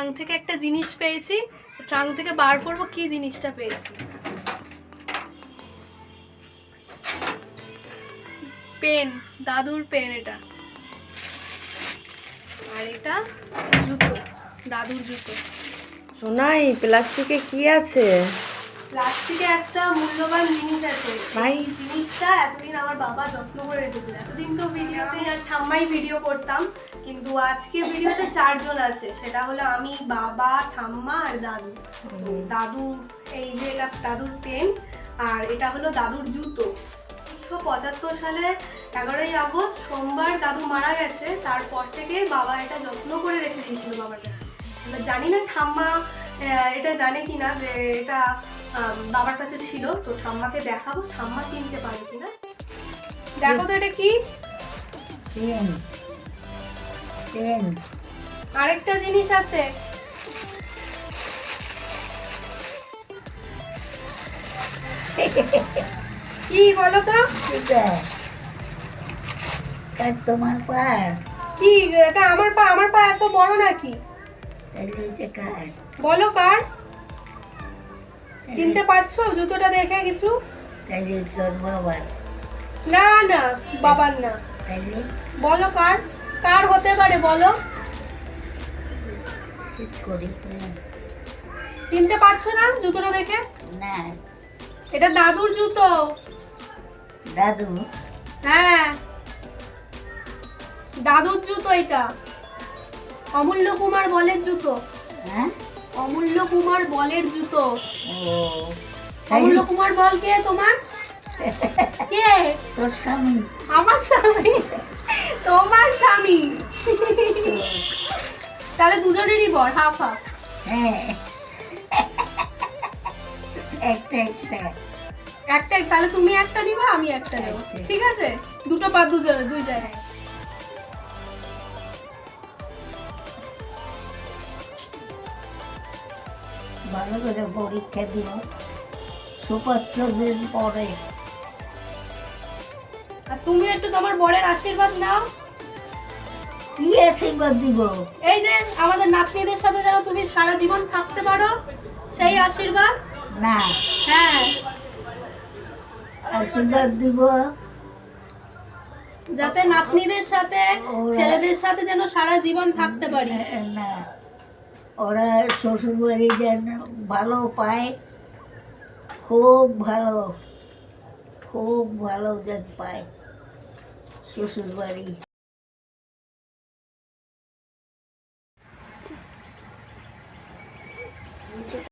Trunk থেকে একটা জিনিস পেয়েছি ট্রাঙ্ক থেকে বার করব, কি জিনিসটা পেয়েছি? পেন, দাদুর পেন এটা। আর এটা জুতো, দাদুর জুতো। সোনাই, প্লাস্টিকে কি আছে? প্লাস্টিকে একটা মূল্যবান জিনিস আছে। ভাই। জিনিসটা এতদিন আমার বাবা যত্ন করে রেখেছিল। এতদিন তো ভিডিওতে আর ঠাম্মাই ভিডিও করতাম কিন্তু আজকে ভিডিওতে চারজন আছে। সেটা হলো আমি বাবা ঠাম্মা আর দাদু। দাদু এই যে এটা দাদুর পেন আর এটা হলো দাদুর জুতো। উনিশশো পঁচাত্তর সালে এগারোই আগস্ট সোমবার দাদু মারা গেছে। তারপর থেকে বাবা এটা যত্ন করে রেখে দিয়েছিল বাবার কাছে। জানি না ঠাম্মা এটা জানে কিনা যে এটা বাবার কাছে ছিল। তো ঠাম্মাকে দেখাবো। ঠাম্মা চিনতে পারে কিনা। দেখো তো এটা কি? আরেকটা জিনিস আছে। কি বলো তো? তোমার পার কি এটা আমার পা? আমার পা এত বড় নাকি? বলো কার? চিনতে পারছ? জুতোটা দেখে কিছু? তাইলে তোর বাবার। না না বাবার না। তাইলে? বলো কার? কার হতে পারে বলো? ঠিক করি চিনতে পারছ না জুতোটা দেখে? না। এটা দাদুর জুতো। দাদু? হ্যাঁ। দাদুর জুতো এটা। অমূল্য কুমার বলের জুতো। হ্যাঁ? অমূল্য কুমার বলের জুতো। অমূল্য কুমার বল কে তোমার? কে? তোর স্বামী। আমার স্বামী? তোমার স্বামী। তাহলে দুজনেরই হাফ হাফ। হ্যাঁ। একটা একটা। একটা তাহলে তুমি একটা নিবা আমি একটা নেব। আচ্ছা। ঠিক আছে? দুটো পা দুজনে দুই জায়গায়। ভালো করে পরীক্ষা দিও। সুপাত্র দিন পরে। আর তুমি একটু তোমার বরের আশীর্বাদ নাও। কি আশীর্বাদ দিব? এই যে আমাদের নাতনিদের সাথে যেন তুমি সারা জীবন থাকতে পারো সেই আশীর্বাদ? না। হ্যাঁ। আশীর্বাদ দিব। যাতে নাতনিদের সাথে ছেলেদের সাথে যেন সারা জীবন থাকতে পারি। না। ওরা শ্বশুরবাড়ি যেন ভালো পায় খুব ভালো খুব ভালো যেন পায় শ্বশুর